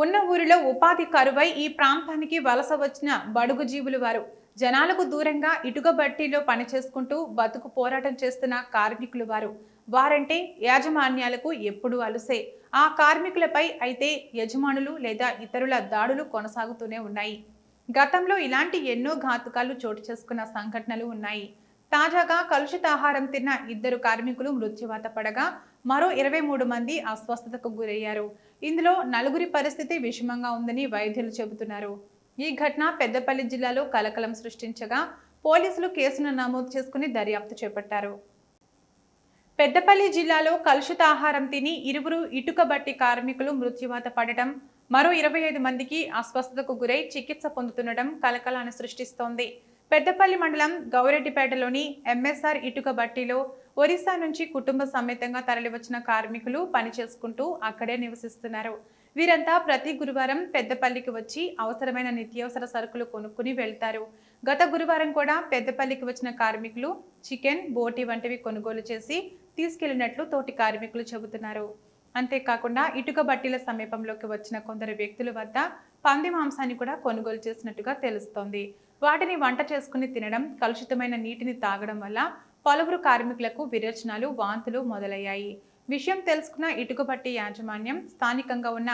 ఉన్న ఊరిలో ఉపాధి కరువై ఈ ప్రాంతానికి వలస వచ్చిన బడుగు జీవులు వారు. జనాలకు దూరంగా ఇటుక బట్టీలో పని చేసుకుంటూ బతుకు పోరాటం చేస్తున్న కార్మికులు వారు. వారంటే యాజమాన్యాలకు ఎప్పుడు అలుసే. ఆ కార్మికులపై అయితే యజమానులు లేదా ఇతరుల దాడులు కొనసాగుతూనే ఉన్నాయి. గతంలో ఇలాంటి ఎన్నో ఘాతుకాలు చోటు చేసుకున్న సంఘటనలు ఉన్నాయి. తాజాగా కలుషిత ఆహారం తిన్న ఇద్దరు కార్మికులు మృత్యువాత పడగా మరో ఇరవై మూడు మంది అస్వస్థతకు గురయ్యారు. ఇందులో నలుగురి పరిస్థితి విషమంగా ఉందని వైద్యులు చెబుతున్నారు. ఈ ఘటన పెద్దపల్లి జిల్లాలో కలకలం సృష్టించగా పోలీసులు కేసును నమోదు చేసుకుని దర్యాప్తు చేపట్టారు. పెద్దపల్లి జిల్లాలో కలుషిత ఆహారం తిని ఇరువురు ఇటుక బట్టి కార్మికులు మృత్యువాత పడటం మరో ఇరవై ఐదు మందికి అస్వస్థతకు గురై చికిత్స పొందుతుండటం కలకలాన్ని సృష్టిస్తోంది. పెద్దపల్లి మండలం గౌరెడ్డిపేటలోని ఎంఎస్ఆర్ ఇటుక బట్టిలో ఒరిస్సా నుంచి కుటుంబ సమేతంగా తరలివచ్చిన కార్మికులు పని చేసుకుంటూ అక్కడే నివసిస్తున్నారు. వీరంతా ప్రతి గురువారం పెద్దపల్లికి వచ్చి అవసరమైన నిత్యావసర సరుకులు కొనుక్కుని వెళ్తారు. గత గురువారం కూడా పెద్దపల్లికి వచ్చిన కార్మికులు చికెన్ బోటి వంటివి కొనుగోలు చేసి తీసుకెళ్ళినట్లు తోటి కార్మికులు చెబుతున్నారు. అంతేకాకుండా ఇటుక బట్టీల సమీపంలోకి వచ్చిన కొందరు వ్యక్తుల వద్ద పంది మాంసాన్ని కూడా కొనుగోలు చేసినట్టుగా తెలుస్తోంది. వాటిని వంట చేసుకుని తినడం కలుషితమైన నీటిని తాగడం వల్ల పలువురు కార్మికులకు విరచనాలు వాంతులు మొదలయ్యాయి. విషయం తెలుసుకున్న ఇటుకబట్టి యాజమాన్యం స్థానికంగా ఉన్న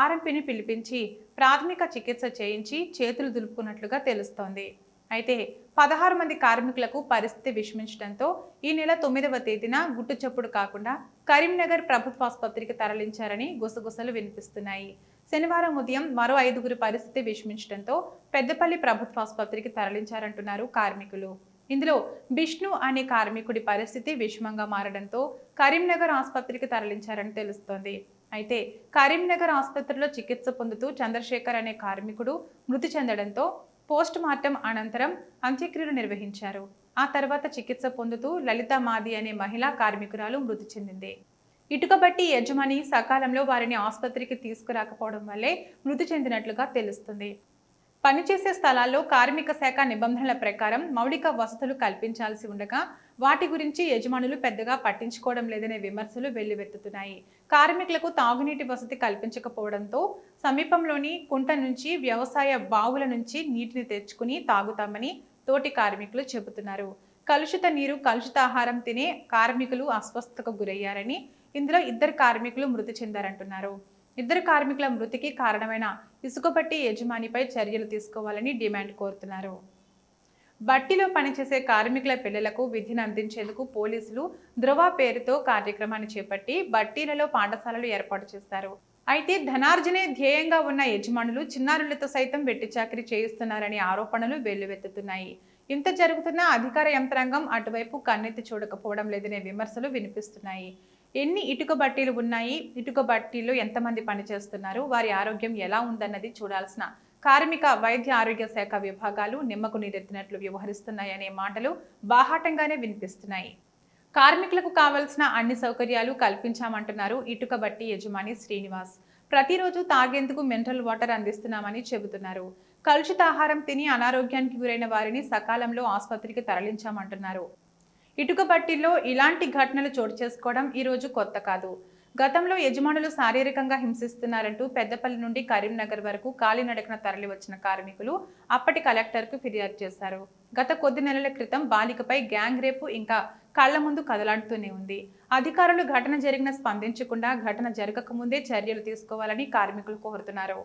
ఆర్ఎంపీని పిలిపించి ప్రాథమిక చికిత్స చేయించి చేతులు దులుపుకున్నట్లుగా తెలుస్తోంది. అయితే పదహారు మంది కార్మికులకు పరిస్థితి విషమించడంతో ఈ నెల తొమ్మిదవ తేదీన గుట్టు చప్పుడు కాకుండా కరీంనగర్ ప్రభుత్వ ఆసుపత్రికి తరలించారని గుసగుసలు వినిపిస్తున్నాయి. శనివారం ఉదయం మరో ఐదుగురి పరిస్థితి విషమించడంతో పెద్దపల్లి ప్రభుత్వ ఆసుపత్రికి తరలించారంటున్నారు కార్మికులు. ఇందులో బిష్ణు అనే కార్మికుడి పరిస్థితి విషమంగా మారడంతో కరీంనగర్ ఆసుపత్రికి తరలించారని తెలుస్తోంది. అయితే కరీంనగర్ ఆసుపత్రిలో చికిత్స పొందుతూ చంద్రశేఖర్ అనే కార్మికుడు మృతి చెందడంతో పోస్ట్ మార్టం అనంతరం అంత్యక్రియలు నిర్వహించారు. ఆ తర్వాత చికిత్స పొందుతూ లలిత మాది అనే మహిళా కార్మికురాలు మృతి చెందింది. ఇటుకబట్టి యజమాని సకాలంలో వారిని ఆసుపత్రికి తీసుకురాకపోవడం వల్లే మృతి చెందినట్లుగా తెలుస్తుంది. పనిచేసే స్థలాల్లో కార్మిక శాఖ నిబంధనల ప్రకారం మౌలిక వసతులు కల్పించాల్సి ఉండగా వాటి గురించి యజమానులు పెద్దగా పట్టించుకోవడం లేదనే విమర్శలు వెల్లువెత్తుతున్నాయి. కార్మికులకు తాగునీటి వసతి కల్పించకపోవడంతో సమీపంలోని కుంట నుంచి వ్యవసాయ బావుల నుంచి నీటిని తెచ్చుకుని తాగుతామని తోటి కార్మికులు చెబుతున్నారు. కలుషిత నీరు కలుషిత ఆహారం తినే కార్మికులు అస్వస్థతకు గురయ్యారని ఇందులో ఇద్దరు కార్మికులు మృతి చెందారంటున్నారు. ఇద్దరు కార్మికుల మృతికి కారణమైన ఇసుకబట్టి యజమానిపై చర్యలు తీసుకోవాలని డిమాండ్ కోరుతున్నారు. బట్టిలో పనిచేసే కార్మికుల పిల్లలకు విధిని అందించేందుకు పోలీసులు ధృవ పేరుతో కార్యక్రమాన్ని చేపట్టి బట్టీలలో పాఠశాలలు ఏర్పాటు చేస్తారు. అయితే ధనార్జనే ధ్యేయంగా ఉన్న యజమానులు చిన్నారులతో సైతం వెట్టి చాకరీ చేయిస్తున్నారనే ఆరోపణలు వెల్లువెత్తుతున్నాయి. ఇంత జరుగుతున్న అధికార యంత్రాంగం అటువైపు కన్నెత్తి చూడకపోవడం లేదనే విమర్శలు వినిపిస్తున్నాయి. ఎన్ని ఇటుక బట్టీలు ఉన్నాయి? ఇటుక బట్టీలు ఎంతమంది పనిచేస్తున్నారు? వారి ఆరోగ్యం ఎలా ఉందన్నది చూడాల్సిన కార్మిక వైద్య ఆరోగ్య శాఖ విభాగాలు నిమ్మకు నీరెత్తినట్లు వ్యవహరిస్తున్నాయనే మాటలు బాహాటంగానే వినిపిస్తున్నాయి. కార్మికులకు కావలసిన అన్ని సౌకర్యాలు కల్పించామంటున్నారు ఇటుక బట్టి యజమాని శ్రీనివాస్. ప్రతిరోజు తాగేందుకు మినరల్ వాటర్ అందిస్తున్నామని చెబుతున్నారు. కలుషిత ఆహారం తిని అనారోగ్యానికి గురైన వారిని సకాలంలో ఆసుపత్రికి తరలించామంటున్నారు. ఇటుక ఇలాంటి ఘటనలు చోటు చేసుకోవడం ఈరోజు కొత్త కాదు. గతంలో యజమానులు శారీరకంగా హింసిస్తున్నారంటూ పెద్దపల్లి నుండి కరీంనగర్ వరకు కాలినడకన తరలి వచ్చిన కార్మికులు అప్పటి కలెక్టర్కు ఫిర్యాదు చేశారు. గత కొద్ది నెలల క్రితం బాలికపై గ్యాంగ్ రేపు ఇంకా కళ్ళ ముందు కదలాడుతూనే ఉంది. అధికారులు ఘటన జరిగిన స్పందించకుండా ఘటన జరగకముందే చర్యలు తీసుకోవాలని కార్మికులు కోరుతున్నారు.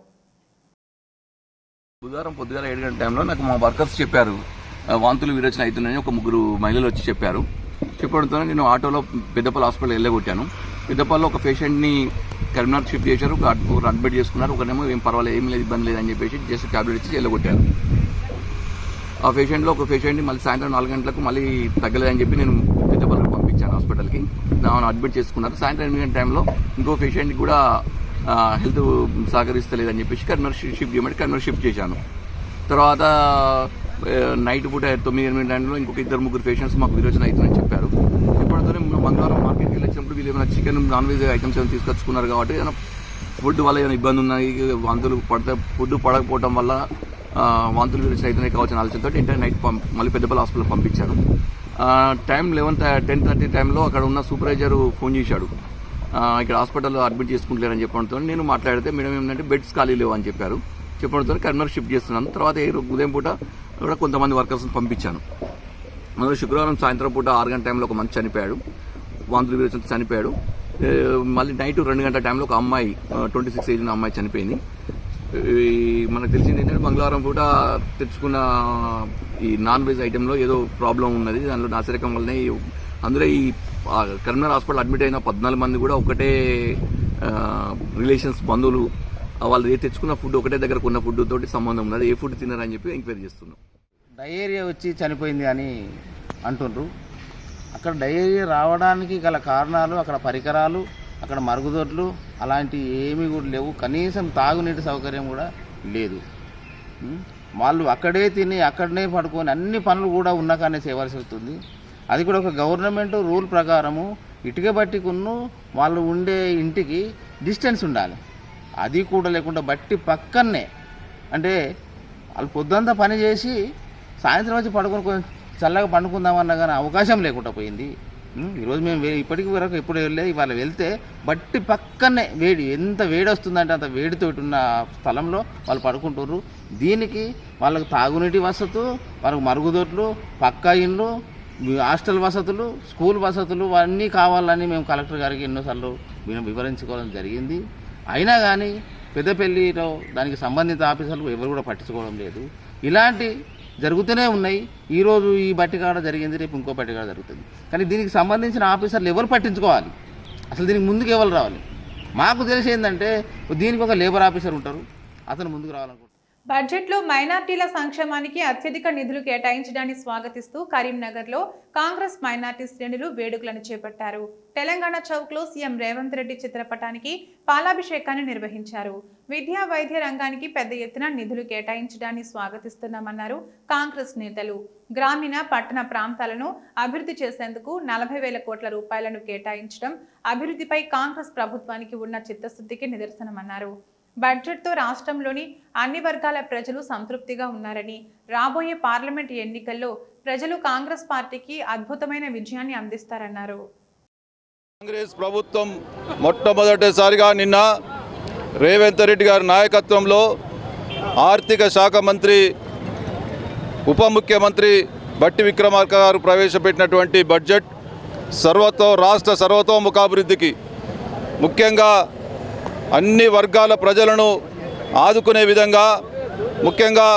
బుధవారం పొద్దుగాల ఏడు గంటల టైంలో నాకు మా వర్కర్స్ చెప్పారు. వాంతులు విరోచన అవుతున్నాయని ఒక ముగ్గురు మహిళలు వచ్చి చెప్పారు. చెప్పడంతో నేను ఆటోలో పెద్దపల్లి హాస్పిటల్ వెళ్ళగొట్టాను. పెద్దపల్లిలో ఒక పేషెంట్ని కరీంనగర్ షిఫ్ట్ చేశారు. ఒక ఒకరు అడ్మిట్ చేసుకున్నారు. ఒకనేమో ఏం పర్వాలేదు ఏం లేదు ఇబ్బంది లేదని చెప్పేసి జస్ట్ ట్యాబ్లెట్ ఇచ్చి వెళ్ళగొట్టారు ఆ పేషెంట్లో ఒక పేషెంట్ని మళ్ళీ సాయంత్రం నాలుగు గంటలకు మళ్ళీ తగ్గలేదని చెప్పి నేను పెద్దపల్లికి పంపించాను హాస్పిటల్కి. దాన్ని అడ్మిట్ చేసుకున్నారు. సాయంత్రం ఎనిమిది గంటల టైంలో ఇంకో పేషెంట్కి కూడా హెల్త్ సహకరిస్తలేదని చెప్పేసి కరీంనగర్ షిఫ్ట్ చేయమంటే కరీంనగర్ షిఫ్ట్ చేశాను. తర్వాత నైట్ పూట తొమ్మిది ఎనిమిది టైంలో ఇంకొక ఇద్దరు ముగ్గురు పేషెంట్స్ మాకు విరోచన అవుతుందని చెప్పారు. చెప్పడంతోనే బంగారం మంగళవారం మార్కెట్కి వెళ్ళినప్పుడు వీళ్ళు ఏమైనా చికెన్ నాన్ వెజ్ ఐటమ్స్ ఏమైనా తీసుకొచ్చుకున్నారు కాబట్టి ఏమైనా ఫుడ్ వల్ల ఏమైనా ఇబ్బంది ఉన్నాయి వాంతులు పడితే ఫుడ్ పడకపోవడం వల్ల వాంతులు విరోచన అవుతున్నాయి కావాల్సిన ఆలోచనతో ఇంటర్ నైట్ పంప్ మళ్ళీ పెద్దపల్లి హాస్పిటల్ పంపించారు. టైం లెవెన్ టెన్ థర్టీ టైంలో అక్కడ ఉన్న సూపర్వైజర్ ఫోన్ చేశాడు. ఇక్కడ హాస్పిటల్లో అడ్మిట్ చేసుకుంటలేరని చెప్పడంతో నేను మాట్లాడితే మేడం ఏంటంటే బెడ్స్ ఖాళీ లేవు అని చెప్పారు. చెప్పడంతో కరీంనగర్ షిఫ్ట్ చేస్తున్నాను. తర్వాత ఉదయం పూట కూడా కొంతమంది వర్కర్స్ని పంపించాను. మొదలు శుక్రవారం సాయంత్రం పూట ఆరు గంటల టైంలో ఒక మంచి చనిపోయాడు. వాంతులు విరోచనతో చనిపోయాడు. మళ్ళీ నైట్ రెండు గంటల టైంలో ఒక అమ్మాయి ట్వంటీ సిక్స్ ఏజ్ ఉన్న అమ్మాయి చనిపోయింది. ఈ మనకు తెలిసింది ఏంటంటే మంగళవారం పూట తెచ్చుకున్న ఈ నాన్ వెజ్ ఐటెంలో ఏదో ప్రాబ్లం ఉన్నది. దానిలో నాసిరకం వల్లనే అందులో ఈ కరీంనగర్ హాస్పిటల్ అడ్మిట్ అయిన పద్నాలుగు మంది కూడా ఒకటే రిలేషన్స్ బంధువులు వాళ్ళు ఏ తెచ్చుకున్న ఫుడ్ ఒకటే దగ్గర ఉన్న ఫుడ్ తోటి సంబంధం ఉన్నది. ఏ ఫుడ్ తిన్నారని చెప్పి ఎంక్వైరీ చేస్తున్నాం. డయేరియా వచ్చి చనిపోయింది అని అంటుండ్రు. అక్కడ డయేరియా రావడానికి గల కారణాలు అక్కడ పరికరాలు అక్కడ మరుగుదొడ్లు అలాంటివి ఏమీ కూడా లేవు. కనీసం తాగునీటి సౌకర్యం కూడా లేదు. వాళ్ళు అక్కడే తిని అక్కడనే పడుకొని అన్ని పనులు కూడా ఉన్నాకనే చేయవలసి వస్తుంది. అది కూడా ఒక గవర్నమెంట్ రూల్ ప్రకారము ఇటుక బట్టికున్ను వాళ్ళు ఉండే ఇంటికి డిస్టెన్స్ ఉండాలి. అది కూడా లేకుండా బట్టి పక్కనే అంటే వాళ్ళు పొద్దంతా పని చేసి సాయంత్రం వచ్చి పడుకొని చల్లగా పండుకుందామన్నా కానీ అవకాశం లేకుండా పోయింది. ఈరోజు మేము ఇప్పటికి వరకు ఎప్పుడు వెళ్ళలేదు ఇవాళ వెళ్తే బట్టి పక్కనే వేడి ఎంత వేడి వస్తుందంటే అంత వేడితోటి ఉన్న స్థలంలో వాళ్ళు పడుకుంటారు దీనికి వాళ్ళకి తాగునీటి వసతు వాళ్ళకి మరుగుదొడ్లు పక్కా ఇండ్లు హాస్టల్ వసతులు స్కూల్ వసతులు అన్నీ కావాలని మేము కలెక్టర్ గారికి ఎన్నోసార్లు మేము వివరించుకోవడం జరిగింది. అయినా కానీ పెద్దపల్లిలో దానికి సంబంధిత ఆఫీసర్లు ఎవరు కూడా పట్టించుకోవడం లేదు. ఇలాంటి జరుగుతూనే ఉన్నాయి. ఈరోజు ఈ బట్టికాడ జరిగింది రేపు ఇంకో బట్టికాడ జరుగుతుంది. కానీ దీనికి సంబంధించిన ఆఫీసర్లు ఎవరు పట్టించుకోవాలి? అసలు దీనికి ముందుకు ఎవరు రావాలి? మాకు తెలిసి ఏంటంటే దీనికి ఒక లేబర్ ఆఫీసర్ ఉంటారు. అతను ముందుకు రావాలనుకుంటున్నారు బడ్జెట్లో మైనార్టీల సంక్షేమానికి అత్యధిక నిధులు కేటాయించడాన్ని స్వాగతిస్తూ కరీంనగర్లో కాంగ్రెస్ మైనార్టీ శ్రేణులు వేడుకలను చేపట్టారు. తెలంగాణ చౌక్లో సీఎం రేవంత్ రెడ్డి చిత్రపటానికి పాలాభిషేకాన్ని నిర్వహించారు. విద్యా వైద్య రంగానికి పెద్ద ఎత్తున నిధులు కేటాయించడాన్ని స్వాగతిస్తున్నామన్నారు కాంగ్రెస్ నేతలు. గ్రామీణ పట్టణ ప్రాంతాలను అభివృద్ధి చేసేందుకు నలభై వేల కోట్ల రూపాయలను కేటాయించడం అభివృద్ధిపై కాంగ్రెస్ ప్రభుత్వానికి ఉన్న చిత్తశుద్ధికి నిదర్శనమన్నారు. బడ్జెట్తో రాష్ట్రంలోని అన్ని వర్గాల ప్రజలు సంతృప్తిగా ఉన్నారని రాబోయే పార్లమెంట్ ఎన్నికల్లో ప్రజలు కాంగ్రెస్ పార్టీకి అద్భుతమైన విజయాన్ని అందిస్తారన్నారు. కాంగ్రెస్ ప్రభుత్వం మొట్టమొదటిసారిగా నిన్న రేవంత్ రెడ్డి గారి నాయకత్వంలో ఆర్థిక శాఖ మంత్రి ఉప ముఖ్యమంత్రి బట్టి విక్రమార్క గారు ప్రవేశపెట్టినటువంటి బడ్జెట్ సర్వతో రాష్ట్ర సర్వతోముఖాభివృద్ధికి ముఖ్యంగా అన్ని వర్గాల ప్రజలను ఆదుకునే విధంగా ముఖ్యంగా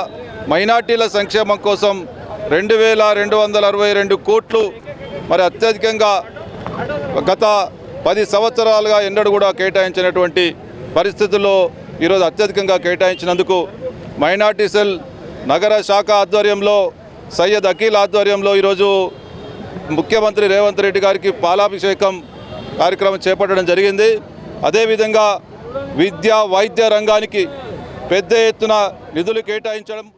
మైనార్టీల సంక్షేమం కోసం రెండు వేల రెండు వందల అరవై రెండు కోట్లు మరి అత్యధికంగా గత పది సంవత్సరాలుగా ఎన్నడూ కూడా కేటాయించినటువంటి పరిస్థితుల్లో ఈరోజు అత్యధికంగా కేటాయించినందుకు మైనార్టీ సెల్ నగర శాఖ ఆధ్వర్యంలో సయ్యద్ అఖిల్ ఆధ్వర్యంలో ఈరోజు ముఖ్యమంత్రి రేవంత్ రెడ్డి గారికి పాలాభిషేకం కార్యక్రమం చేపట్టడం జరిగింది. అదేవిధంగా విద్యా వైద్య రంగానికి పెద్ద ఎత్తున నిధులు కేటాయించడం